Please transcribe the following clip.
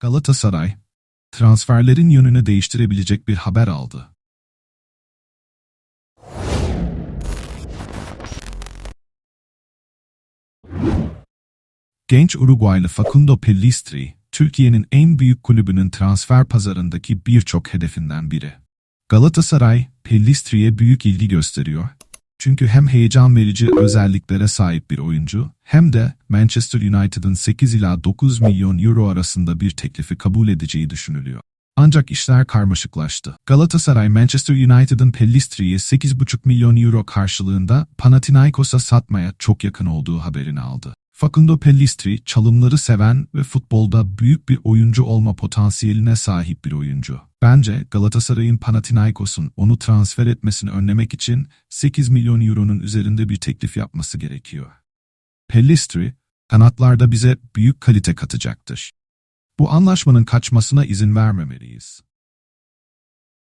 Galatasaray, transferlerin yönünü değiştirebilecek bir haber aldı. Genç Uruguaylı Facundo Pellistri, Türkiye'nin en büyük kulübünün transfer pazarındaki birçok hedefinden biri. Galatasaray, Pellistri'ye büyük ilgi gösteriyor. Çünkü hem heyecan verici özelliklere sahip bir oyuncu, hem de Manchester United'ın 8 ila 9 milyon euro arasında bir teklifi kabul edeceği düşünülüyor. Ancak işler karmaşıklaştı. Galatasaray, Manchester United'ın Pellistri'yi 8,5 milyon euro karşılığında Panathinaikos'a satmaya çok yakın olduğu haberini aldı. Facundo Pellistri, çalımları seven ve futbolda büyük bir oyuncu olma potansiyeline sahip bir oyuncu. Bence Galatasaray'ın Panathinaikos'un onu transfer etmesini önlemek için 8 milyon euronun üzerinde bir teklif yapması gerekiyor. Pellistri, kanatlarda bize büyük kalite katacaktır. Bu anlaşmanın kaçmasına izin vermemeliyiz.